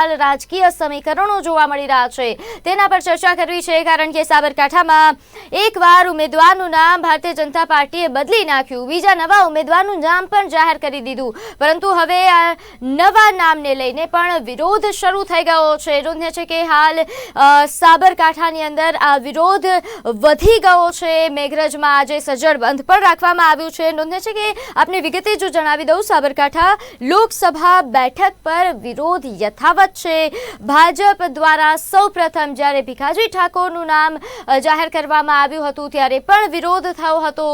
હાલ રાજકીય સમીકરણો જોવા મળી રહ્યા છે. તેના પર ચર્ચા કરવી છે, કારણ કે સાબરકાંઠામાં એકવાર ઉમેદવારનું નામ ભારતીય જનતા પાર્ટીએ બદલી નાખ્યું. બીજા નવા ઉમેદવારનું નામ પણ જાહેર કરી દીધું. પરંતુ હવે આ નવા નામને લઈને પણ વિરોધ શરૂ થઈ ગયો છે. નોંધ્ય છે કે હાલ સાબરકાંઠાની અંદર આ વિરોધ વધી ગયો છે. મેઘરજમાં આજે સજ્જડ બંધ પણ રાખવામાં આવ્યું છે. નોંધ્ય છે કે આપને વિગતે જો જણાવી દઉં, સાબરકાંઠા લોકસભા બેઠક પર વિરોધ યથાવત છે ભાજપ દ્વારા સૌપ્રથમ જ્યારે ભીખાજી ઠાકોરનું નામ જાહેર કરવામાં આવ્યું હતું, ત્યારે પણ વિરોધ થયો હતો.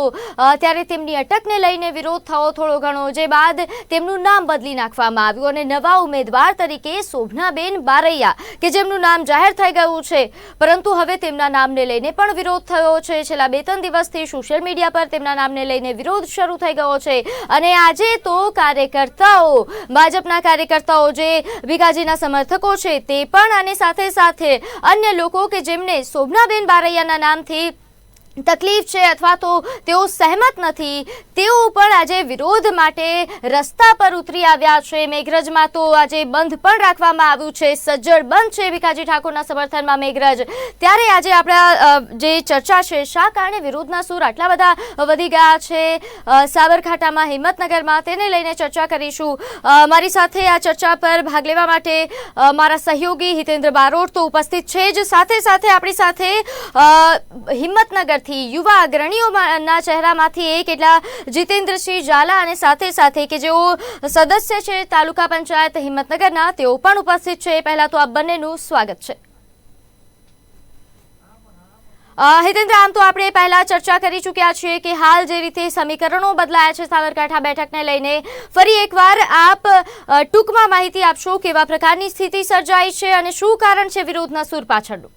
ત્યારે તેમની અટકને લઈને વિરોધ થયો થોડો ઘણો. જે બાદ તેમનું નામ બદલી નાખવામાં આવ્યું અને નવા ઉમેદવાર તરીકે શોભનાબેન બારૈયા, કે જેમનું નામ જાહેર થઈ ગયું છે. પરંતુ હવે તેમના નામને લઈને પણ વિરોધ થયો છે. છેલ્લા બે ત્રણ દિવસથી સોશિયલ મીડિયા પર તેમના નામને લઈને વિરોધ શરૂ થઈ ગયો છે. અને આજે તો કાર્યકર્તાઓ, ભાજપના કાર્યકર્તાઓ જે ભીખાજીના સમર્થકો છે તે પણ અને સાથે સાથે અન્ય લોકો કે જેમને શોભનાબેન બારૈયાના નામથી તકલીફ છે અથવા તો તેઓ સહેમત નથી તેઓ પણ આજે વિરોધ માટે રસ્તા પર ઉતરી આવ્યા છે. મેઘરજમાં તો આજે બંધ પણ રાખવામાં આવ્યું છે. સજ્જડ બંધ છે ભીખાજી ઠાકોરના સમર્થનમાં મેઘરજ. ત્યારે આજે આપણા જે ચર્ચા છે શા કારણે વિરોધના સૂર આટલા બધા વધી ગયા છે? સાબરકાંઠામાં હિંમતનગરમાં તેને લઈને ચર્ચા કરીશું. મારી સાથે આ ચર્ચા પર ભાગ લેવા માટે મારા સહયોગી હિતેન્દ્ર બારોટ તો ઉપસ્થિત છે જ. સાથે સાથે આપણી સાથે અ, હિંમતનગરથી યુવા અગ્રણીઓના ચહેરામાંથી એક એટલા જીતેન્દ્રસિંહ ઝાલા અને સાથે સાથે કે જેઓ સદસ્ય છે તાલુકા પંચાયત હિંમતનગરના, તેઓ પણ ઉપસ્થિત છે. પહેલા તો આ બંનેનું સ્વાગત છે. હિતેન્દ્ર, આમ તો આપણે પહેલા ચર્ચા કરી ચૂક્યા છીએ કે હાલ જે રીતે સમીકરણો બદલાયા છે સાબરકાંઠા બેઠકને લઈને, ફરી એકવાર આપ ટૂંકમાં માહિતી આપશો કેવા પ્રકારની સ્થિતિ સર્જાઈ છે અને શું કારણ છે વિરોધના સૂર પાછળનું?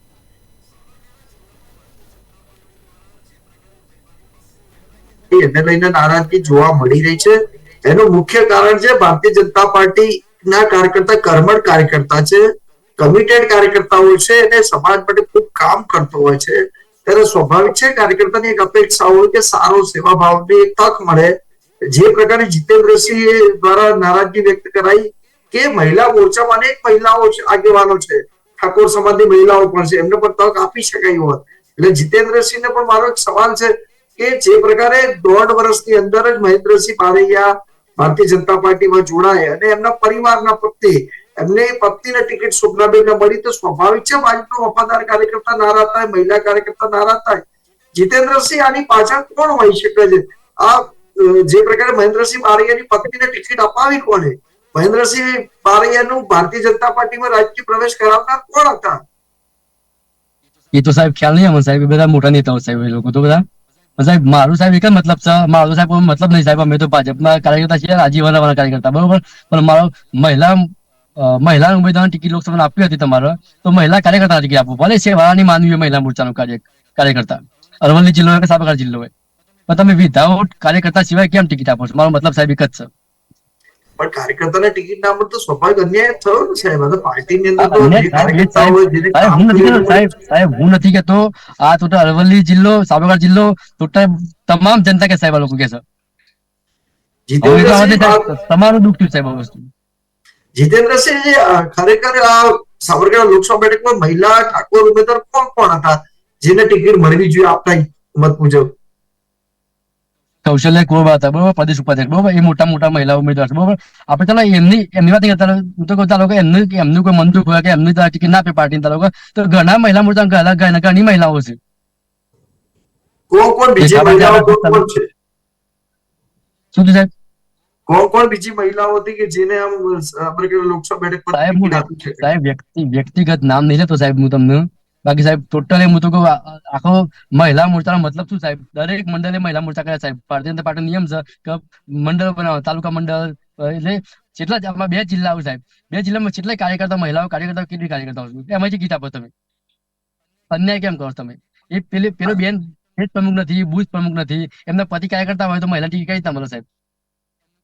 એને લઈને નારાજગી જોવા મળી રહી છે. એનું મુખ્ય કારણ છે ભારતીય જનતા પાર્ટી ના કાર્યકર્તા કર્મઠ કાર્યકર્તા છે. કમિટેડ કાર્યકર્તાઓ છે અને સમાજ માટે ખૂબ કામ કરતો હોય છે. ત્યારે સ્વાભાવિક છે કાર્યકર્તાની એક અપેક્ષા હોય કે સારો સેવાભાવની એક તક મળે. જે પ્રકારે જીતેન્દ્રસિંહ દ્વારા નારાજગી વ્યક્ત કરાઈ કે મહિલા મોરચામાં અનેક મહિલાઓ આગેવાનો છે. ઠાકોર સમાજની મહિલાઓ પણ છે. એમને પણ તક આપી શકાય હોત. એટલે જીતેન્દ્રસિંહને પણ મારો એક સવાલ છે. કે જે પ્રકારે દોઢ વર્ષની અંદર જ મહેન્દ્રસિંહ બારૈયા ભારતીય જનતા પાર્ટીમાં જોડાય અને એમના પરિવારના પત્ની એમને પત્નીને ટિકિટ શોભનાબેનને મળી તો સ્વાભાવિક છે ભાજપનો વફાદાર કાર્યકર્તા નારા થાય, મહિલા કાર્યકર્તા નારા થાય. જીતેન્દ્રસિંહ આની પાછળ કોણ હોઈ શકે છે? આ જે પ્રકારે મહેન્દ્રસિંહ બારૈયાની પત્નીને ટિકિટ અપાવી કોને મહેન્દ્રસિંહ બારૈયાનું ભારતીય જનતા પાર્ટીમાં રાજકીય પ્રવેશ કરાવનાર કોણ હતા? એ તો સાહેબ ખ્યાલ નહીં અમને સાહેબ. બધા મોટા નેતાઓ સાહેબ એ લોકો, તો બધા? સાહેબ, મારું સાહેબ એક મતલબ છે, મારો સાહેબ કોઈ મતલબ નહીં સાહેબ, અમે તો ભાજપના કાર્યકર્તા છીએ, રાજીવના કાર્યકર્તા, બરોબર? પણ મારો મહિલા મહિલા ઉમેદવારની ટિકિટ લોકસભાને આપી હતી તમારે, તો મહિલા કાર્યકર્તા ટિકિટ આપો ભલે સેવાની માનવી મહિલા મોરચાનો કાર્ય, કાર્યકર્તા. અરવલ્લી જિલ્લો હોય કે સાબરકાંઠા જિલ્લો હોય? પણ તમે વિધાઉટ કાર્યકર્તા સિવાય કેમ ટિકિટ આપો છો? મારો મતલબ સાહેબ એક જ છે. પણ કાર્યકર્તાને ટિકિટ ના મળે તો સ્વાભાવિક અન્યાય થયો ને સાહેબ. આ તો પાર્ટીની અંદર તો સાહેબ, હું નથી કહેતો આ ટોટલ અરવલ્લી જિલ્લો સાબરકાંઠા જિલ્લો ટોટલ તમામ જનતા કે સાહેબ આ લોકો કે છે. તમારું દુઃખ થયું સાહેબ આ વસ્તુ. જીતેન્દ્રસિંહ ખરેખર આ સાબરકાંઠા લોકસભા બેઠકમાં મહિલા ઠાકોર ઉમેદવાર કોણ કોણ હતા? જેને ટિકિટ મળવી જોઈએ આપના મત મુજબ. કૌશલ્ય કોરવા હતા બરોબર? પ્રદેશ ઉપાધ્યક્ષ બરોબર? એ મોટા મોટા મહિલા ઉમેદવાર છે બરોબર? આપણે ચાલો એમની એમની વાત કરતા હું તો કહું લોકો એમનું એમનું કોઈ મન દુઃખ હોય કે એમની ટિકિટ ના આપે પાર્ટી તાલુકો તો ઘણા મહિલા મોટા ઘણા મહિલાઓ છે. છે? શું થયું સાહેબ? કોણ કોણ બીજી મહિલાઓ હતી કે જેને આમ આપણે લોકસભા બેઠક પર સાહેબ વ્યક્તિ વ્યક્તિગત નામ નહીં લેતો સાહેબ હું તમને. બાકી સાહેબ ટોટલ એમ હતું આ- આખો મહિલા મોરચાનો મતલબ શું સાહેબ? દરેક મંડળે મહિલા મોરચા કર્યા સાહેબ. ભારતીય જનતા પાર્ટીનો નિયમ છે કે મંડળ બનાવો, તાલુકા મંડળ, એટલે જેટલા આમાં બે આવું સાહેબ. બે જિલ્લામાં જેટલા કાર્યકર્તા મહિલાઓ કાર્યકર્તા કેટલી કાર્યકર્તાઓ છે એમાંથી ગીત આપો તમે. અન્યાય કેમ કરો તમે? એ પેલી, પેલો બેન એ પ્રમુખ નથી બુથ પ્રમુખ નથી. એમના પતિ કાર્યકર્તા હોય તો મહિલા ટીકી કઈ તમારો સાહેબ?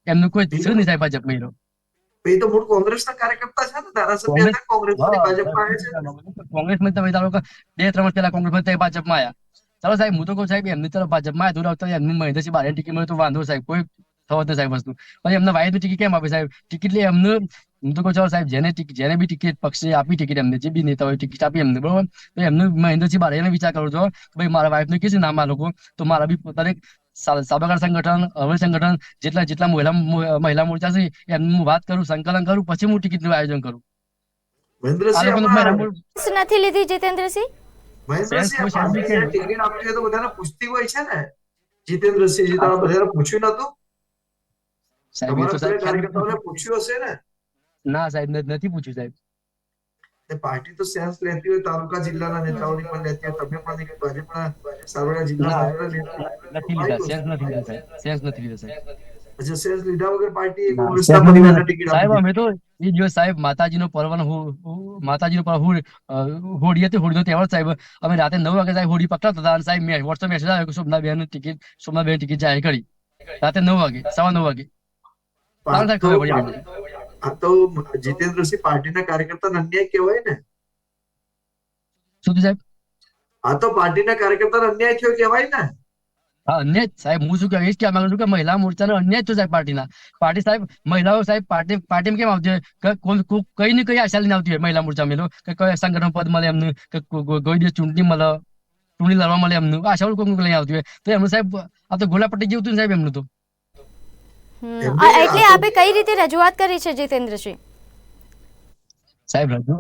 એમનું કોઈ છે નહીં સાહેબ ભાજપ મહિલો એ તો મૂળ કોંગ્રેસના કાર્યકર્તા છે ને ધારાસભ્ય હતા કોંગ્રેસમાંથી ભાજપમાં આવે છે. કોંગ્રેસમાં તમે ધારો કે બે ત્રણ વર્ષ પહેલા કોંગ્રેસમાં તે ભાજપમાં આવ્યા ચાલો સાહેબ હું તો કહું સાહેબ એમની તરફ ભાજપમાં આવ્યા તો એમનું મહેન્દ્રસિંહ બારે ટિકિટ મળે તો વાંધો સાહેબ કોઈ થવા નહીં સાહેબ વસ્તુ. પછી એમને વાયદો ટિકિટ કેમ આપે સાહેબ? ટિકિટ લે એમને હું તો કહું ચાલો સાહેબ જેને જેને બી ટિકિટ પક્ષે આપી ટિકિટ એમને જે બી નેતા હોય ટિકિટ આપી એમને બરોબર? તો એમનું મહેન્દ્રસિંહ બારૈયાને વિચાર કરું છો ભાઈ મારા વાઇફને કે છે નામ આ લોકો તો મારા બી પોતાને સા- સંગઠન અવળ સંગઠન જેટલા જેટલા મહિલા મહિલા મોરચા છે એમ વાત કરું સંકલન કરું પછી હું ટિકિટનું આયોજન કરું. નથી લીધી જીતેન્દ્રસિંહ? ટિકિટ હોય તો બધાને પૂછતી હોય છે ને? જીતેન્દ્રસિંહ બધાને પૂછ્યું નતું સાહેબ પૂછ્યું હશે ને? ના સાહેબ નથી પૂછ્યું સાહેબ. પાર્ટી તો સેન્સ લેતી હોય તાલુકા જિલ્લાના નેતાઓની પણ લેતી હોય તમે પણ એક ભાજપના સાબરકાંઠા જિલ્લાના નથી લીધા સેન્સ નથી લીધા સાહેબ. સેન્સ નથી લીધા સાહેબ. અચ્છા સેન્સ લીધા વગર પાર્ટી કોંગ્રેસના સાહેબ, ટિકિટ સાહેબ અમે તો એ દિવસ સાહેબ માતાજીનો પર્વનો હો- હો- માતાજીનો પર્વ હોળી હતી હોળીનો તહેવાર સાહેબ. અમે રાતે નવ વાગે સાહેબ હોળી પકડાતા હતા અને સાહેબ મેં વોટ્સએપ મેસેજ આવ્યો કે સોમનાથ બેન ટિકિટ સોમનાથ બેન ટિકિટ જાહેર કરી. રાતે નવ વાગે સવા નવ વાગે. ખબર પડી. આ તો જીતેન્દ્રસિંહ પાર્ટીના કાર્યકર્તાને અન્યાય કહેવાય ને? શું સાહેબ? આ તો પાર્ટીના કાર્યકર્તાને અન્યાય થયો કહેવાય ને? હા અન્યાય સાહેબ. હું શું કહેવા એ માંગુ છું કે મહિલા મોરચાનો અન્યાય સાહેબ પાર્ટીના. પાર્ટી સાહેબ મહિલાઓ સાહેબ પાર્ટી પાર્ટીમાં કેમ આવતી હોય? કોઈ ને કઈ આશા લઈને આવતી હોય મહિલા મોરચા મેલો કે કઈ સંગઠન પદ મળે એમનું? કે કોઈ દિવસ ચૂંટણી મળે ચૂંટણી લડવા મળે એમનું? આશા કોઈ લઈને આવતી હોય. તો એમનું સાહેબ આ તો ગોલાપટ્ટી જેવું હતું સાહેબ એમનું તો? એટલે આપે કઈ રીતે રજૂઆત કરી છે જીતેન્દ્રસિંહ? સાહેબ રજૂ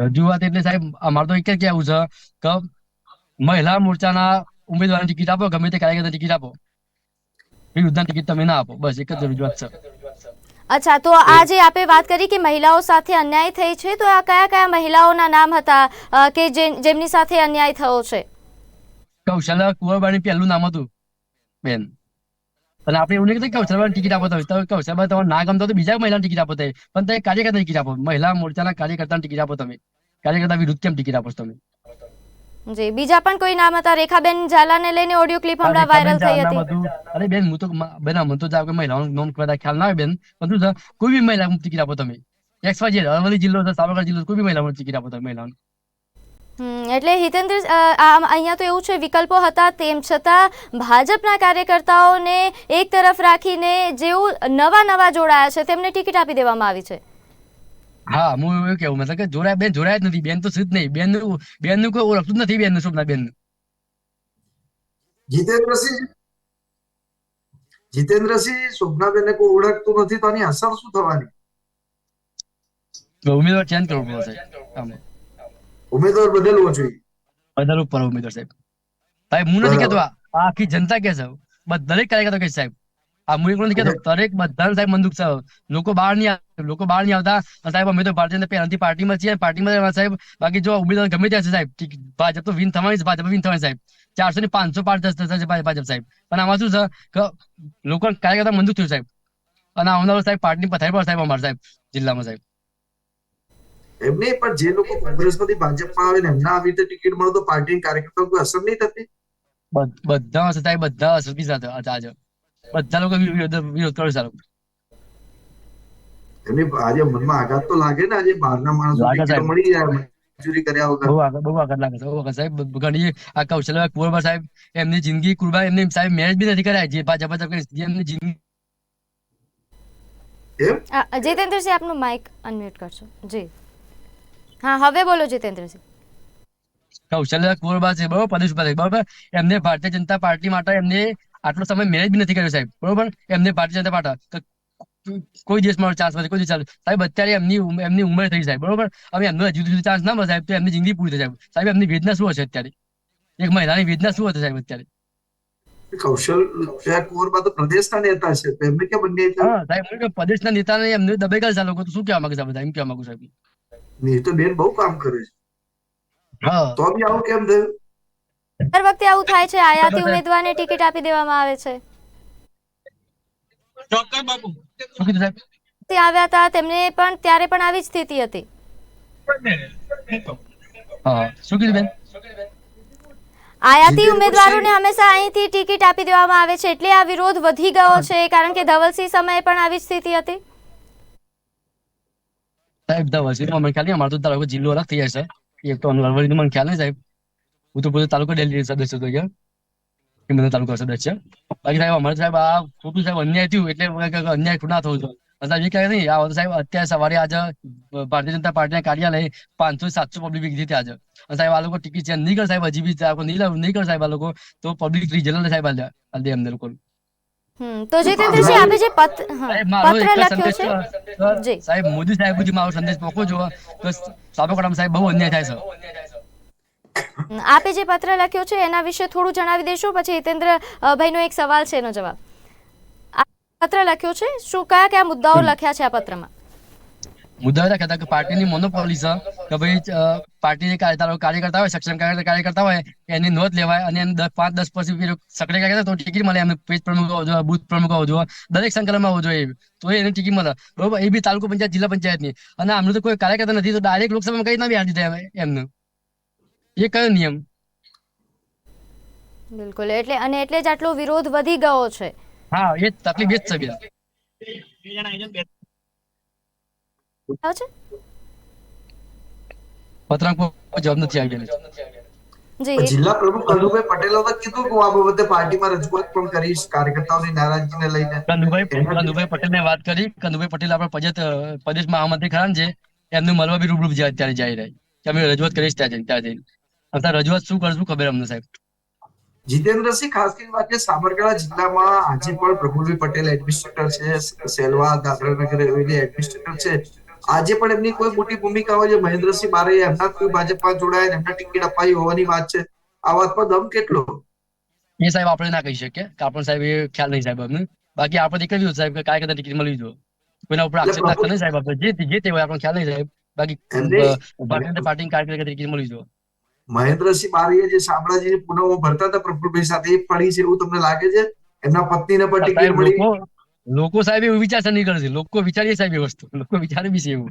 રજૂઆત એટલે સાહેબ અમારે તો એક જ કહેવું છે કે મહિલા મોરચાના ઉમેદવારની ટિકિટ આપો ગમે તે કાર્યકર્તા ટિકિટ આપો. વિરુદ્ધના ટિકિટ તમે ના આપો. બસ એક જ રજૂઆત છે. અચ્છા તો આ જે આપે વાત કરી કે મહિલાઓ સાથે અન્યાય થઈ છે તો આ કયા કયા મહિલાઓના નામ હતા કે જેમની સાથે અન્યાય થયો છે? કૌશલ્ય કુંવરબાની પહેલું નામ હતું બેન. અને આપણે એવું નહીં કહેતા કે કૌશલ્યાની ટિકિટ આપો તો કૌશલ્યા તમારે ના ગમતો તો બીજા મહિલાની ટિકિટ આપો તમે પણ તમે કાર્યકર્તા ટિકિટ આપો. મહિલા મોરચાના કાર્યકર્તાની ટિકિટ આપો તમે. કાર્યકર્તા વિરુદ્ધ કેમ ટિકિટ આપો તમે? જી બીજા પણ કોઈ નામ હતા? રેખાબેન ઝાલાને લઈને ઓડિયો ક્લિપ હમણાં વાયરલ થઈ હતી. અરે બેન હું તો બેન મને તો જાવ કે મહિલાઓનું નોમ કદાચ ખ્યાલ ના આવે બેન. પણ શું કોઈ બી મહિલા ટિકિટ આપો તમે. એક્સ વાય ઝેડ અરવલ્લી જિલ્લો સાબરકાંઠા જિલ્લો કોઈ બી મહિલાને ટિકિટ આપો તમે મહિલાઓને. એટલે હિતેન્દ્ર અહીંયા તો એવું છે વિકલ્પો હતા તેમ છતાં ભાજપના કાર્યકર્તાઓને એક તરફ રાખીને જેવું નવા નવા જોડાયા છે તેમને ટિકિટ આપી દેવામાં આવી છે. હા હું એવું કેવું મતલબ કે જોડાય બેન જોડાય જ નથી બેન તો સિદ્ધ નહીં. બેનનું બેનનું કોઈ ઓળખતું નથી બેન શોભના બેન જીતેન્દ્રસિંહ? જીતેન્દ્રસિંહ શોભનાબેનને કોઈ ઓળખતું નથી તો આની અસર શું થવાની? ઉમેદવાર ચેન્જ કરવો પડશે. ઉમેદવાર બદલવો જોઈએ. બદલવું પડે ઉમેદવાર સાહેબ. સાહેબ હું નથી કહેતો આખી જનતા કે છે? બધા દરેક કાર્યકર્તા કહે છે સાહેબ? આ હું એકલો નથી કહેતો દરેક બધા સાહેબ મંદુક છે. લોકો બહાર નહીં આવે લોકો બહાર નહીં આવતા. સાહેબ અમે તો ભારતીય જનતા પહેલાથી પાર્ટીમાં છીએ પાર્ટીમાં સાહેબ. બાકી જો ઉમેદવાર ગમે ત્યાં છે સાહેબ. ભાજપ તો વિન થવાની છે ભાજપ વિન થવાની સાહેબ. ચારસો ને પાંચસો પાર થશે ભાજપ સાહેબ. પણ આમાં શું છે કે લોકો કાર્યકર્તા મંદુક થયું સાહેબ. અને આવનારો સાહેબ પાર્ટીની પથારી પર સાહેબ અમારા સાહેબ જિલ્લામાં સાહેબ. એમ નહીં પણ જે લોકો કોંગ્રેસમાંથી ભાજપમાં આવે ને એમના આવી રીતે ટિકિટ મળે તો પાર્ટી કાર્યકર્તાઓ કોઈ અસર નહીં થતી? બધા સાહેબ બધા અસર બી સાથે આજે. બધા લોકો વિરોધ વિરોધ કરે છે એમની આજે મનમાં આઘાત તો લાગે ને આજે બહારના માણસો મળી જાય મજૂરી કર્યા વગર. બહુ આગળ બહુ આગળ લાગે છે બહુ આગળ સાહેબ. ઘણી આ કૌશલ્ય કુંવરબા સાહેબ એમની જિંદગી કુરબા એમની સાહેબ મેરેજ બી નથી કરાય જે ભાજપ જે એમની જિંદગી આપનું માઇક અનમ્યુટ કરશો. જી. હા હવે બોલો જીતેન્દ્રસિંહ કૌશલ્ય કુંવરબા છે બરોબર? પ્રદેશ ઉપાધ્યક્ષ બરોબર? એમને ભારતીય જનતા પાર્ટી માટે એમને આટલો સમય મેરેજ બી નથી કર્યો સાહેબ બરોબર? એમને ભારતીય જનતા પાર્ટી કોઈ કોઈ દેશમાં ચાન્સ નથી કોઈ દિવસ સાહેબ અત્યારે એમની એમની ઉંમર થઈ સાહેબ બરોબર? હવે એમનો હજુ સુધી ચાન્સ ના મળે સાહેબ તો એમની જિંદગી પૂરી થઈ સાહેબ. સાહેબ એમની વેદના શું હશે અત્યારે? એક મહિલાની વેદના શું હશે સાહેબ અત્યારે? કૌશલ કુંવરબા તો પ્રદેશના નેતા છે એમને કે બંને હા સાહેબ પ્રદેશના નેતાને એમને દબાઈ ગયા લોકો તો શું કહેવા માંગે છે બધા? એમ કહેવા માંગુ સાહેબ. નહીં તો બેન બહુ કામ કરે છે. હા. તો બી આવું કેમ થયું? દર વખતે આવું થાય છે. આયાતી ઉમેદવારને ટિકિટ આપી દેવામાં આવે છે. શું કીધું તે આવ્યા હતા. તેમને પણ ત્યારે પણ આવી જ સ્થિતિ હતી. હા. શું કીધું બેન? આયાતી ઉમેદવારોને હંમેશા અહીંથી ટિકિટ આપી દેવામાં આવે છે. એટલે આ વિરોધ વધી ગયો છે કારણ કે ધવલસિંહ સમયે પણ આવી જ સ્થિતિ હતી. સાહેબ ધ વસીનો મને ખ્યાલ નહીં, અમારો તો તાલુકો જિલ્લો અલગ થઈ જશે એક તો અરવલ્લીનો મને ખ્યાલ નહીં સાહેબ. હું તો પોતે તાલુકો ડેલી સદસ્ય હતો અહીંયા એ મને તાલુકા સદસ્ય. બાકી સાહેબ, અમારે સાહેબ આ ખોટું સાહેબ અન્યાય થયું એટલે અન્યાય અન્યાય ના થવું જોઈએ. સાહેબ, એ કહે નહીં, આ તો સાહેબ અત્યારે સવારે આજે ભારતીય જનતા પાર્ટીના કાર્યાલય પાંચસો સાતસો પબ્લિક વિકસી હતી આજે. અને સાહેબ, આ લોકો ટિકિટ ચેન્જ નહીં કર સાહેબ, હજી બી નહીં કર સાહેબ આ લોકો. તો પબ્લિક રિઝલ્ટ સાહેબ હાલ દે એમને લોકો તો જીતેન્દ્રસિંહ આપે જે પત્ર લખ્યો છે. સાહેબ મોદી સાહેબ સુધી મારો સંદેશ પહોંચો તો સાબરકાંઠામાં સાહેબ બહુ અન્યાય થાય છે. આપે જે પત્ર લખ્યો છે એના વિશે થોડું જણાવી દેશો પછી હિતેન્દ્ર ભાઈનો એક સવાલ છે એનો જવાબ. પત્ર લખ્યો છે? શું કયા કયા મુદ્દાઓ લખ્યા છે આ પત્રમાં? મુદ્દા હતા કહેતા કે પાર્ટીની મોનોપોલી છે કે ભાઈ પાર્ટીની કાર્યકર્તા હોય સક્ષમ કાર્યકર્તા હોય એની નોંધ લેવાય અને એને પાંચ દસ પછી સક્રિય કાર્યકર્તા તો ટિકિટ મળે એમને પેજ પ્રમુખ હોવો જોઈએ બુથ પ્રમુખ હોવો જોઈએ દરેક સંકલનમાં હોવો જોઈએ તો એને ટિકિટ મળે. બરોબર? એ બી તાલુકો પંચાયત જિલ્લા પંચાયતની. અને આમને તો કોઈ કાર્યકર્તા નથી તો ડાયરેક્ટ લોકસભામાં કઈ ના બી હારી દીધા એમને. એ કયો નિયમ? બિલકુલ. એટલે અને એટલે જ આટલો વિરોધ વધી ગયો છે. હા એ જ તકલીફ એ જ છે આવે છે પત્રક પર જવાબ નથી આવી જિલ્લા પ્રમુખ કનુભાઈ પટેલે તો કીધું કે આ બાબતે પાર્ટીમાં રજૂઆત પણ કરીશ કાર્યકર્તાઓની નારાજગીને લઈને. કંદુભાઈ કંદુભાઈ પટેલ વાત કરી. કંદુભાઈ પટેલ આપણા પ્રદેશ પ્રદેશ મહામંત્રી ખરા ને જે મળવા બી રૂબરૂ જાય અત્યારે જઈ રહી. કે અમે રજૂઆત કરીશ ત્યાં જઈને ત્યાં જઈને. અત્યારે રજૂઆત શું કરશું ખબર અમને સાહેબ. જીતેન્દ્રસિંહ ખાસ કરીને વાત કરીએ સાબરકાંઠા જિલ્લામાં આજે પણ પ્રફુલભાઈ પટેલ એડમિનિસ્ટ્રેટર છે સેલવા દાદરાનગર નગર એડમિનિસ્ટ્રેટર છે. આજે પણ એમની કોઈ મોટી ભૂમિકા હોય છે મહેન્દ્રસિંહ બારે એમના કોઈ ભાજપમાં જોડાયા એમના ટિકિટ અપાઈ હોવાની વાત છે. આ વાત પર દમ કેટલો? એ સાહેબ આપણે ના કહી શકીએ. કે આપણે સાહેબ એ ખ્યાલ નહીં સાહેબ અમને. બાકી આપણે એક જ સાહેબ કે કાંઈ કદાચ ટિકિટ મળી જો કોઈના ઉપર આક્ષેપ રાખતા નહીં સાહેબ આપણે. જે જે તે હોય આપણને ખ્યાલ નહીં સાહેબ. બાકી ભારતીય પાર્ટી કાર્યકર્તા ટિકિટ મળી જો મહેન્દ્રસિંહ બારીએ જે શામળાજીની પુનઃ ભરતા હતા પ્રફુલભાઈ સાથે એ પડી છે એવું તમને લાગે છે? એમના પત્નીને પણ ટિકિટ મળી? લોકો સાહેબ એવું વિચારશે નહીં કરશે લોકો વિચારીએ સાહેબ એ વસ્તુ. લોકો વિચારે બી છે એવું.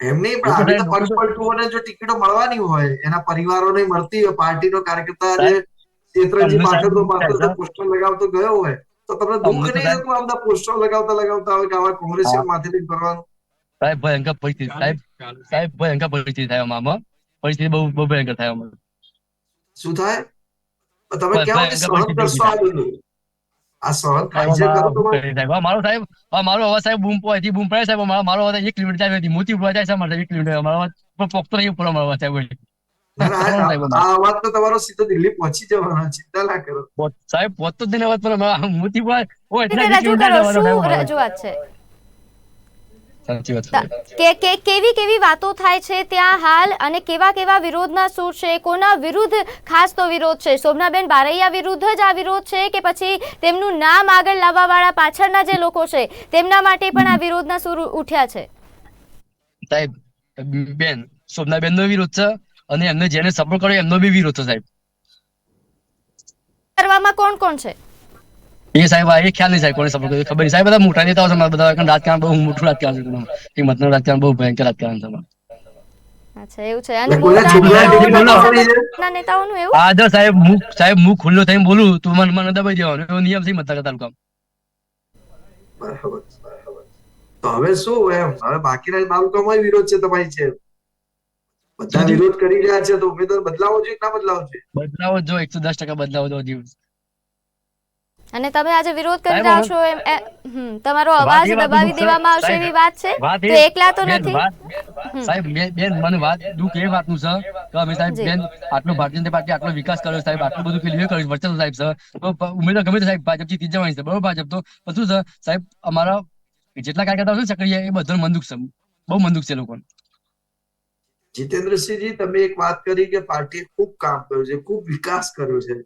એમની પણ આવી તો સાહેબ- પક્ષપલટુઓને જો ટિકિટો મળવાની હોય એના પરિવારોને મળતી હોય પાર્ટીનો કાર્યકર્તા જે ક્ષેત્રજી અમને સાહેબ પાછળ તો પાછળ પોસ્ટર લગાવતો ગયો હોય તો તમને દુઃખ નહીં થતું આમ પોસ્ટર લગાવતા લગાવતા હોય કે આવા કોંગ્રેસ માથે કરવાનું? સાહેબ ભયંકર પરિસ્થિતિ સાહેબ સાહેબ ભયંકર પરિસ્થિતિ થાય આમાં પરિસ્થિતિ બહુ બહુ ભયંકર થાય આમાં. શું થાય? તમે ક્યાં સહન કરશો આ બધું આ સહન થાય છે તો મારો સાહેબ આ મારો અવાજ સાહેબ બૂમ અહીંથી બૂમ પડે સાહેબ. મારો મારો અવાજ એક કિલોમીટર જાય હતી મોતી ઉપર જાય છે મારે એક કિલોમીટર મારો અવાજ નહીં ઉપર મારો અવાજ સાહેબ. આ- સાહેબ, અવાજ તો તમારો સીધો દિલ્હી પહોંચી જવાનો ચિંતા ના કરો. સાહેબ પોતો જ નહીં અવાજ પણ મોતી પર ઓ એટલા એટલે રજૂ કિલોમીટર કરો જવાનો સાહેબ શું મારો. રજૂઆત છે સાચી વાત કે કે કેવી કેવી વાતો થાય છે ત્યાં હાલ અને કેવા કેવા વિરોધના સૂર છે કોના વિરુદ્ધ ખાસ તો વિરોધ છે? શોભનાબેન બારૈયા વિરુદ્ધ જ આ વિરોધ છે કે પછી તેમનું નામ આગળ લાવવા વાળા પાછળના જે લોકો છે તેમના માટે પણ આ વિરોધના સૂર ઉઠ્યા છે? સાહેબ બેન શોભનાબેન નો વિરોધ છે અને એમને જેને સપોર્ટ કર્યો એમનો બી વિરોધ છે સાહેબ. કરવામાં કોણ કોણ છે? એ સાહેબ આ એ ખ્યાલ નહીં સાહેબ કોને સપોર્ટ કર્યું. ખબર નહીં. સાહેબ બધા મોટા નેતાઓ છે બધા કારણ રાજકારણ બહુ મોટું રાજકારણ છે તમારું. એ મતનું રાજકારણ બહુ ભયંકર રાજકારણ છે તમારું. અચ્છા એવું છે. અને એટલે કોઈને મોટા છોકરા નેતાઓનું ટિકિટ પણ આપવાની છે? ના નેતાઓનું એવું? આ જો સાહેબ હું સાહેબ હું ખુલ્લો થઈને બોલું તું મને મને દબાઈ દેવાનો. એવો નિયમ છે મતલબ તાલુકા બરાબર. તો હવે શું એમ? હવે બાકીના તાલુકામાં વિરોધ છે તમારી છે. બધા વિરોધ કરી રહ્યા છે તો ઉમેદવાર બદલાવો જોઈએ કે ના બદલાવો જોઈએ? બદલાવો જો એકસો દસ ટકા બદલાવો જો હજી અને તમે આજે વિરોધ કરી રહ્યા છો એમ તમારો વાત અવાજ દબાવી દેવામાં આવશે એવી વાત છે? તો એકલા તો નથી? સાહેબ બેન મને વાત દુઃખ એ વાતનું છે કે અમે સાહેબ બેન આટલો ભારતીય જનતા પાર્ટી આટલો વિકાસ કર્યો સાહેબ આટલું બધું પેલું કર્યું વર્ચસ્વ સાહેબ સર. તો ઉમેદવાર ગમે તે સાહેબ ભાજપ જીતી જવાની છે બરોબર ભાજપ તો. પણ શું છે સાહેબ અમારા જેટલા કાર્યકર્તાઓ છે સક્રિય એ બધાનું મંદુક છે. બહુ મંદુક છે લોકોને. જીતેન્દ્રસિંહજી તમે એક વાત કરી કે પાર્ટીએ ખૂબ કામ કર્યું છે ખૂબ વિકાસ કર્યો છે.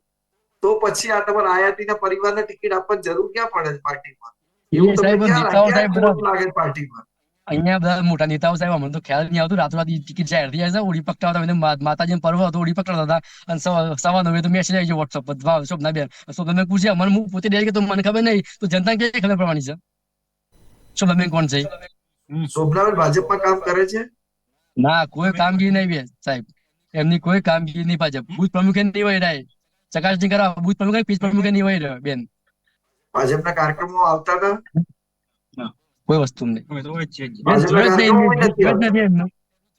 તો પછી આ તમારા આયાતીના પરિવારને ટિકિટ આપવાની જરૂર ક્યાં પડે પાર્ટીમાં? એવું એ ક્યાં નેતાઓ ક્યાં સાહેબ ખોટ લાગે પાર્ટીમાં? અહીંયા બધા મોટા નેતાઓ સાહેબ અમને તો ખ્યાલ નહીં આવતું રાતોરાત ટિકિટ જાહેર થઈ જાય છે ઓડી પકડાવતા તો પર્વ હતો ઉડી હતા અને સવા- નવે તો મેસેજ આવી ગયો વોટ્સઅપ પર શોભના બેન. શોભના બેન પૂછ્યા મને હું પોતે ડેરી કે તો મને ખબર નહીં તો જનતા કે ખબર પડવાની છે? શોભના બેન કોણ છે? શોભનાબેન ભાજપમાં કામ કરે છે? ના કોઈ કામગીરી નહીં બે સાહેબ. એમની કોઈ કામગીરી નહીં ભાજપ. ભૂત પ્રમુખે નહીં હોય ચકાસણી કરાવો બુથ પ્રમુખ પીસ પ્રમુખ નહીં હોય બેન. ભાજપના કાર્યક્રમો આવતા હતા? કોઈ વસ્તુ નહીં.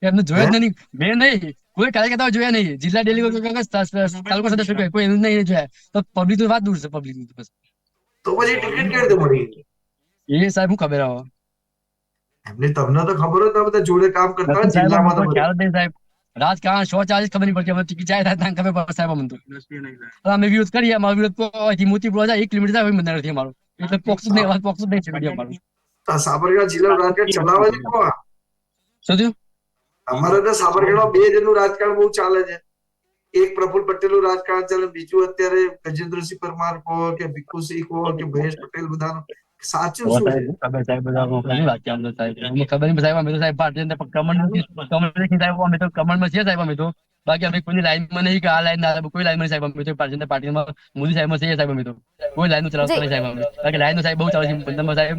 એમને, જોયા જ? નહીં મેં નહીં કોઈ કાર્યકર્તાઓ જોયા નહીં. જિલ્લા ડેલી તાલુકા સદસ્ય કોઈ કોઈ એનું નહીં જોયા. તો પબ્લિક તો વાત દૂર છે પબ્લિકની તો બસ. તો પછી ટિકિટ કેવી રીતે મળી? એ સાહેબ હું ખબર આવે. એમને તમને તો ખબર હોય તમે બધા જોડે કામ કરતા હોય જિલ્લામાં તો ખ્યાલ નહીં સાહેબ. રાજકારણ શો ચાર્જ ખબર નહીં પડતી. અમે જાય થાય ખબર પડે સાહેબ અમને તો. અમે વિરોધ કરીએ. અમારો વિરોધ અહીંથી મોતીપુરા જાય એક કિલોમીટર જાય મંદિર નથી અમારો. એટલે પોક્સ નહીં પોક્સ જ નહીં છે અમારું. સાબરકાંઠા જિલ્લા રાજકારણ ચલાવે છે કોણ શું થયું? અમારે તો સાબરકાંઠા બે જણનું રાજકારણ બહુ ચાલે છે. એક પ્રફુલ પટેલનું રાજકારણ ચાલે બીજું અત્યારે ગજેન્દ્રસિંહ પરમાર કહો કે ભીખુસિંહ કહો કે મહેશ પટેલ બધાનું. સાચું શું છે? ખબર સાહેબ બધા શું વાત છે આમ તો સાહેબ. અમને ખબર નહીં સાહેબ અમે તો સાહેબ ભારતીય જનતા કમળ નથી કમળ નથી સાહેબ અમે તો કમળમાં છીએ સાહેબ અમે તો. બાકી અમે કોઈની લાઈનમાં નહીં કે આ લાઈન ના કોઈ લાઈનમાં સાહેબ અમે તો ભારતીય પાર્ટીમાં મોદી સાહેબમાં છે સાહેબ અમે તો. કોઈ લાઈન ચલાવતો નહીં સાહેબ અમે. બાકી લાઈન સાહેબ બહુ ચાલે છે બંધનમાં સાહેબ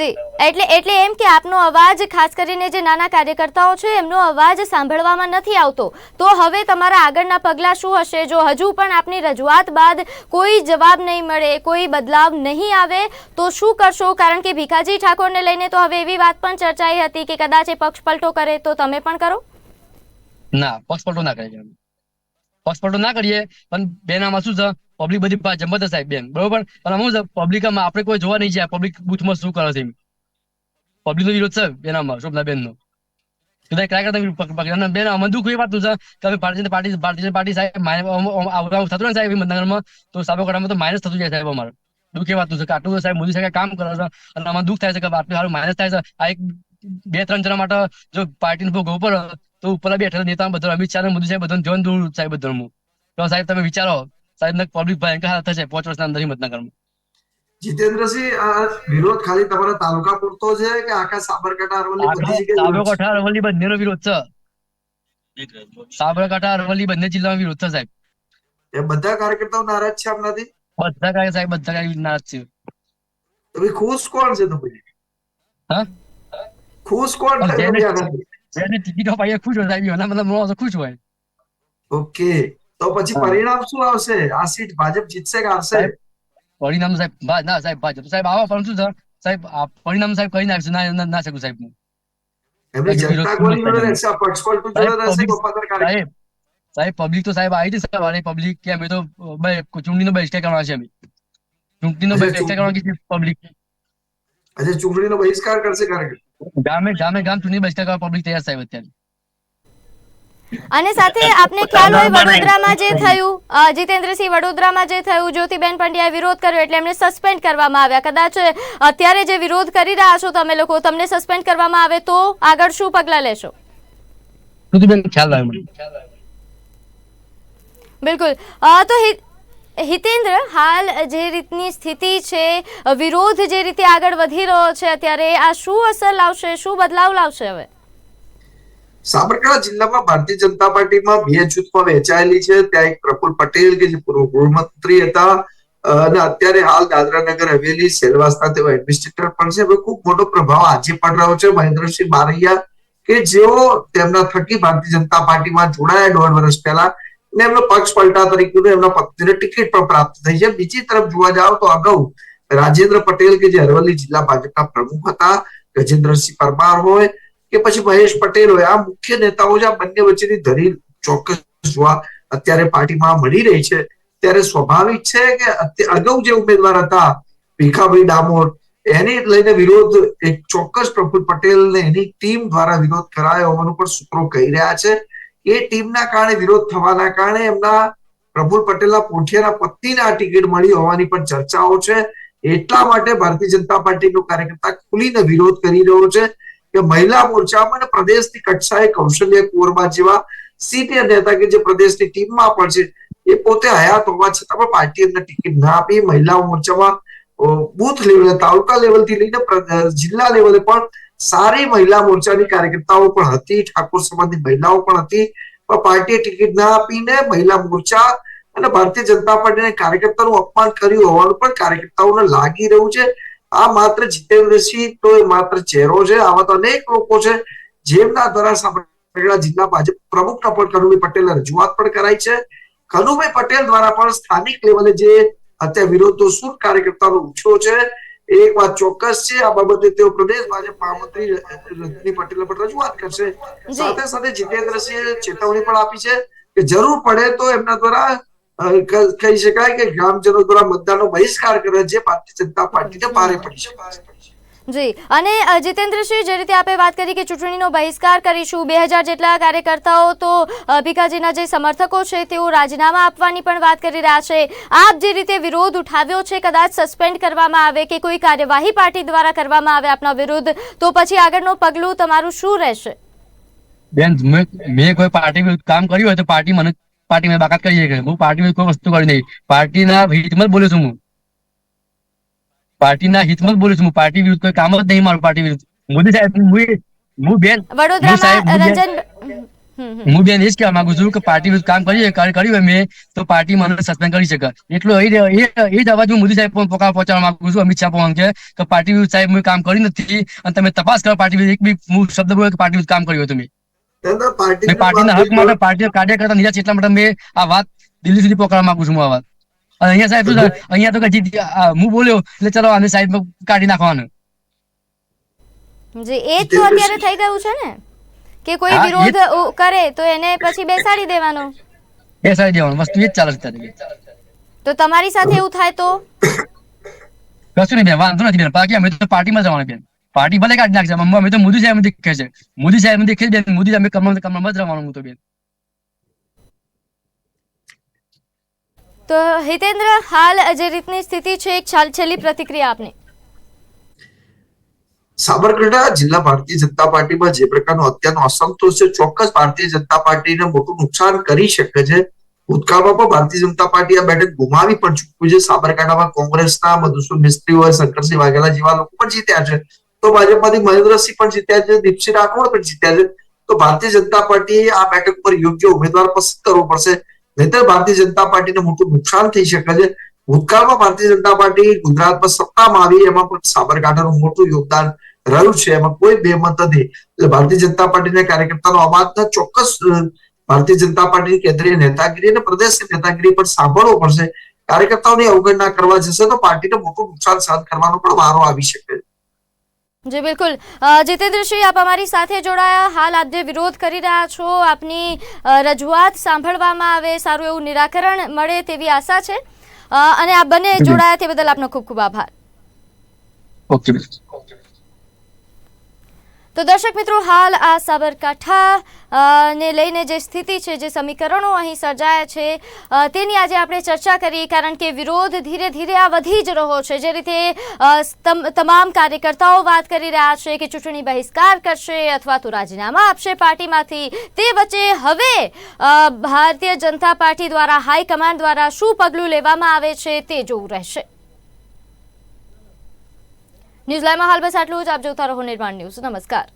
જી એટલે એટલે એમ કે આપનો અવાજ ખાસ કરીને જે નાના કાર્યકર્તાઓ છે એમનો અવાજ સાંભળવામાં નથી આવતો. તો હવે તમારા આગળના પગલાં શું હશે? જો હજુ પણ આપની રજૂઆત બાદ કોઈ જવાબ નહીં મળે કોઈ બદલાવ નહીં આવે તો શું કરશો? કારણ કે ભીખાજી ઠાકોરને લઈને તો હવે એવી વાત પણ ચર્ચાઈ હતી કે કદાચ એ પક્ષ પલટો કરે તો તમે પણ કરો. ના પક્ષપલટો ના કરીએ પક્ષપલટો ના કરીએ, પણ બેન આમાં શું છે? પબ્લિક બધી જમત સાહેબ બેન. બરોબર? પણ શું છે? પબ્લિકમાં આપણે કોઈ જોવા નહીં જાય. પબ્લિક બુથમાં શું કરે છે પબ્લિક નો વિરોધ છે બેન પાર્ટી ભારતીય પાર્ટી સાહેબ આવવાનું થતું ને સાહેબ મતદાનમાં તો સાબરકાંઠામાં તો માઇનસ થતું જાય સાહેબ અમારે. દુઃખ એ વાતનું છે કે આટલું સાહેબ મોદી સાહેબ કામ કરે છે આમાં દુઃખ થાય છે કે થાય છે. બે ત્રણ જણા માટે જો પાર્ટીનો ભોગ ઉપર તો ઉપર બેઠેલા નેતા બધા અમિત શાહ મોદી સાહેબ બધાને જોવાનું દૂર સાહેબ બધાનું તો સાહેબ તમે વિચારો સાહેબ પબ્લિક ભયંકર હાલ થશે પાંચ વર્ષના અંદર હિંમતનગરમાં. જીતેન્દ્રસિંહ આ વિરોધ ખાલી તમારા તાલુકા પૂરતો છે કે આખા સાબરકાંઠા અરવલ્લી બધી જગ્યાએ વિરોધ છે? સાબરકાંઠા અરવલ્લી બંનેનો વિરોધ છે. સાબરકાંઠા અરવલ્લી બંને જિલ્લામાં વિરોધ છે સાહેબ. એ બધા કાર્યકર્તાઓ નારાજ છે આમનાથી બધા કાર્ય સાહેબ બધા કાંઈ નારાજ છે. ખુશ કોણ છે તો પછી હા? ખુશ કોણ છે જેને- ટિકિટો પાઈએ ખુશ હોય સાહેબ એના મતલબ માણસો ખુશ હોય. ઓકે. તો પછી પરિણામ શું આવશે? આ સીટ ભાજપ જીતશે કે હારશે? પરિણામ સાહેબ ના સાહેબ ભાજપ. સાહેબ આવા પરંતુ સર સાહેબ આ પરિણામ સાહેબ કહી નાખશું? ના ના- શકું સાહેબ હું. સાહેબ, પબ્લિક તો સાહેબ આવી હતી સવારે પબ્લિક કે અમે તો બે ચૂંટણીનો બહિષ્કાર કરવાના છે અમે. ચૂંટણીનો બહિષ્કાર કરવાની છે પબ્લિક? અચ્છા ચૂંટણીનો બહિષ્કાર કરશે કાર્યકર્તા ગામે ગામે ગામ ચૂંટણી બસ ટકા પબ્લિક તૈયાર સાહેબ અત્યારે. અને સાથે આપને ખ્યાલ હોય વડોદરામાં જે થયું જીતેન્દ્રસિંહ વડોદરામાં જે થયું જ્યોતિબેન પંડ્યાએ વિરોધ કર્યો એટલે એમને સસ્પેન્ડ કરવામાં આવ્યા. કદાચ અત્યારે જે વિરોધ કરી રહ્યા છો તમે લોકો તમને સસ્પેન્ડ કરવામાં આવે તો આગળ શું પગલાં લેશો? જ્યોતિબેન ખ્યાલ આવે મને. બિલકુલ. અ, તો હિ- હિતેન્દ્ર, હાલ જે રીતની સ્થિતિ છે વિરોધ જે રીતે આગળ વધી રહ્યો છે, અત્યારે આ શું અસર લાવશે, શું બદલાવ લાવશે હવે? સાબરકાંઠા જિલ્લામાં ભારતીય જનતા પાર્ટીમાં બે જૂથમાં વહેંચાયેલી છે. ત્યાં એક પ્રફુલ પટેલ કે જે પૂર્વ ગૃહમંત્રી હતા અને અત્યારે હાલ દાદરા નગર હવેલી સેલવાસના તેઓ એડમિનિસ્ટ્રેટર પણ છે. હવે ખૂબ મોટો પ્રભાવ આજે પણ રહ્યો છે. મહેન્દ્રસિંહ બારૈયા કે જેઓ તેમના થકી ભારતીય જનતા પાર્ટીમાં જોડાયા દોઢ વર્ષ પહેલા. અને એમનો પક્ષ પલટા તરીકે એમના પત્નીને ટિકિટ પણ પ્રાપ્ત થઈ છે. બીજી તરફ જોવા જાવ તો અગાઉ રાજેન્દ્ર પટેલ કે જે અરવલ્લી જિલ્લા ભાજપના પ્રમુખ હતા, ગજેન્દ્રસિંહ પરમાર હોય કે પછી મહેશ પટેલ હોય, આ મુખ્ય નેતાઓ જે આ બંને વચ્ચેની ધરી ચોક્કસ જોવા અત્યારે પાર્ટીમાં મળી રહી છે. ત્યારે સ્વાભાવિક છે કે અગાઉ જે ઉમેદવાર હતા, ભીખાભાઈ ડામોર, એને લઈને વિરોધ એક ચોક્કસ પ્રફુલ પટેલ ને એની ટીમ દ્વારા વિરોધ કરાયો હોવાનું પણ સૂત્રો કહી રહ્યા છે. એ ટીમના કારણે વિરોધ થવાના કારણે એમના પ્રફુલ પટેલના પોઠિયાના પત્નીને આ ટિકિટ મળી હોવાની પણ ચર્ચાઓ છે. એટલા માટે ભારતીય જનતા પાર્ટીનો કાર્યકર્તા ખુલીને વિરોધ કરી રહ્યો છે કે મહિલા મોરચામાં અને પ્રદેશની કક્ષાએ કૌશલ્ય કુંવરબા જેવા સિનિયર નેતા કે જે પ્રદેશની ટીમમાં પણ છે, એ પોતે હયાત હોવા છતાં પણ પાર્ટી એમને ટિકિટ ના આપી. મહિલા મોરચામાં બુથ લેવલે, તાલુકા લેવલથી લઈને જિલ્લા લેવલે પણ સારી મહિલા મોરચાની કાર્યકર્તાઓ પણ હતી, ઠાકોર સમાજની મહિલાઓ પણ હતી. પણ પાર્ટીએ ટિકિટ ના આપીને મહિલા મોરચા અને ભારતીય જનતા પાર્ટીના કાર્યકર્તાનું અપમાન કર્યું હોવાનું પણ કાર્યકર્તાઓને લાગી રહ્યું છે. આ માત્ર જીતેન્દ્રસિંહ તો એ માત્ર ચહેરો છે. આવા તો અનેક લોકો છે. જેમના દ્વારા સાબરકાંઠા જિલ્લા ભાજપ પ્રમુખના પણ કનુભાઈ પટેલને રજૂઆત પણ કરાઈ છે. કનુભાઈ પટેલ દ્વારા પણ સ્થાનિક લેવલે જે અત્યારે વિરોધનો સૂર કાર્યકર્તાનો ઉઠ્યો છે. એક વાત ચોક્કસ છે આ બાબતે તેઓ પ્રદેશ ભાજપ મહામંત્રી રજની પટેલ પણ રજૂઆત કરશે. સાથે સાથે જીતેન્દ્રસિંહે ચેતવણી પણ આપી છે કે જરૂર પડે તો એમના દ્વારા કહી શકાય કે ગ્રામજનો દ્વારા મતદાનનો બહિષ્કાર કરે છે ભારતીય જનતા પાર્ટીને ભારે પડી શકે. છે જી. અને જીતેન્દ્રસિંહ, જે રીતે આપણે વાત કરી કે ચૂંટણીનો બહિષ્કાર કરીશું, બે હજાર જેટલા કાર્યકર્તાઓ તો ભીખાજીના જે સમર્થકો છે તેઓ રાજીનામા આપવાની પણ વાત કરી રહ્યા છે. આપ જે રીતે વિરોધ ઉઠાવ્યો છે, કદાચ સસ્પેન્ડ કરવામાં આવે કે કોઈ કાર્યવાહી પાર્ટી દ્વારા કરવામાં આવે આપના વિરુદ્ધ, તો પછી આગળનું પગલું તમારું શું રહેશે? બેન, મેં કોઈ પાર્ટી વિરુદ્ધ કામ કર્યું હોય તો પાર્ટી મને, પાર્ટી મેં બાકાત કરી હું પાર્ટી વિરુદ્ધ કોઈ વસ્તુ કરી નહીં. પાર્ટીના હિતમાં બોલું છું હું. પાર્ટીના હિતમાં જ બોલું છું. હું પાર્ટી વિરુદ્ધ કોઈ કામ જ નહીં મારું પાર્ટી વિરુદ્ધ. મોદી સાહેબ હું હું બેન હું સાહેબ, વડોદરામાં હું બેન- એ જ કહેવા માંગુ છું કે પાર્ટી વિરુદ્ધ કામ કર્યું કર્યું હોય મેં તો પાર્ટી મને સસ્પેન્ડ કરી શકે. એટલો એ એ એ જ અવાજ હું મોદી સાહેબ પણ પોકાર પહોંચવા માંગુ છું અમિત શાહ પણ કે પાર્ટી વિરુદ્ધ સાહેબ મેં કામ કર્યું નથી અને તમે તપાસ કરો પાર્ટી વિરુદ્ધ. એક બી હું શબ્દ બોલ્યો કે પાર્ટી વિરુદ્ધ કામ કર્યું હોય તમે પાર્ટી મેં પાર્ટીના હક માટે પાર્ટી કાર્યકર્તા નિરાશ એટલા માટે મેં આ વાત દિલ્હી સુધી પહોંચવા માંગુ છું હું આ વાત. અહીંયા સાહેબ શું અહીંયા તો કઈ હું બોલ્યો એટલે ચલો આને સાઈડ કાઢી નાખવાનું. જી એ તો અત્યારે થઈ ગયું છે ને? કે કોઈ વિરોધ કરે તો એને પછી બેસાડી દેવાનો. બેસાડી દેવાનો વસ્તુ એ જ ચાલે છે તો તમારી સાથે એવું થાય તો? કશું નહીં બેન વાંધો નથી બેન બાકી અમે તો પાર્ટીમાં જવાનું બેન. પાર્ટી ભલે કાઢી નાખશે અમે અમે તો મોદી સાહેબ દેખે છે. મોદી સાહેબ દેખે છે બેન મોદી સાહેબ કમરમાં કમરમાં જ રહેવાનું હું તો બેન. તો હિતેન્દ્ર, હાલ જે રીતની સ્થિતિ છે, એક છેલ્લી પ્રતિક્રિયા આપની. સાબરકાંઠા જિલ્લા ભારતીય જનતા પાર્ટીમાં જે પ્રકારનો અત્યારનો અસંતોષ છે, ચોક્કસ ભારતીય જનતા પાર્ટીને મોટું નુકસાન કરી શકે છે. ભૂતકાળમાં પણ ભારતીય જનતા પાર્ટી આ બેઠક ગુમાવી પણ ચૂક્યું છે. સાબરકાંઠામાં કોંગ્રેસના મધુસૂદન મિસ્ત્રી હોય શંકરસિંહ વાઘેલા જેવા લોકો પણ જીત્યા છે. તો ભાજપમાંથી મહેન્દ્રસિંહ પણ જીત્યા છે, દીપસિંહ રાઠોડ પણ જીત્યા છે. તો ભારતીય જનતા પાર્ટીએ આ બેઠક પર યોગ્ય ઉમેદવાર પસંદ કરવો પડશે. નહીતર ભારતીય જનતા પાર્ટીને મોટું નુકસાન થઈ શકે છે. ભૂતકાળમાં ભારતીય જનતા પાર્ટી ગુજરાતમાં સત્તામાં આવી, એમાં પણ સાબરકાંઠાનું મોટું યોગદાન રહ્યું છે. એમાં કોઈ બેમત નથી. એટલે ભારતીય જનતા પાર્ટીના કાર્યકર્તાનો અવાજ ચોક્કસ ભારતીય જનતા પાર્ટીની કેન્દ્રીય નેતાગીરી અને પ્રદેશ નેતાગીરી પણ સાંભળવો પડશે. કાર્યકર્તાઓની અવગણના કરવા જશે તો પાર્ટીને મોટું નુકસાન સહન કરવાનો પણ વારો આવી શકે છે. જી બિલકુલ. જીતેન્દ્રસિંહ આપ અમારી સાથે જોડાયા. હાલ આપ જે વિરોધ કરી રહ્યા છો આપની રજૂઆત સાંભળવામાં આવે સારું એવું નિરાકરણ મળે તેવી આશા છે. અને આપ બંને જોડાયા તે બદલ આપનો ખૂબ ખૂબ આભાર. ઓકે તો દર્શક મિત્રો, હાલ આ સાબરકાંઠા ને લઈને જે સ્થિતિ છે, જે સમીકરણો અહીં સર્જાયા છે તેની આજે આપણે ચર્ચા કરી કારણ કે વિરોધ ધીરે ધીરે આ વધી જ રહ્યો છે. જે રીતે તમામ કાર્યકર્તાઓ વાત કરી રહ્યા છે કે ચૂંટણી બહિષ્કાર કરશે અથવા તો રાજીનામા આપશે પાર્ટીમાંથી. તે વચ્ચે હવે ભારતીય જનતા પાર્ટી દ્વારા, હાઈકમાન્ડ દ્વારા શું પગલું લેવામાં આવે છે તે જોવું રહેશે. ન્યૂઝ લાઈવમાં હાલ બસ આટલું જ. આપ જોતા રહો નિર્માણ ન્યૂઝ. નમસ્કાર.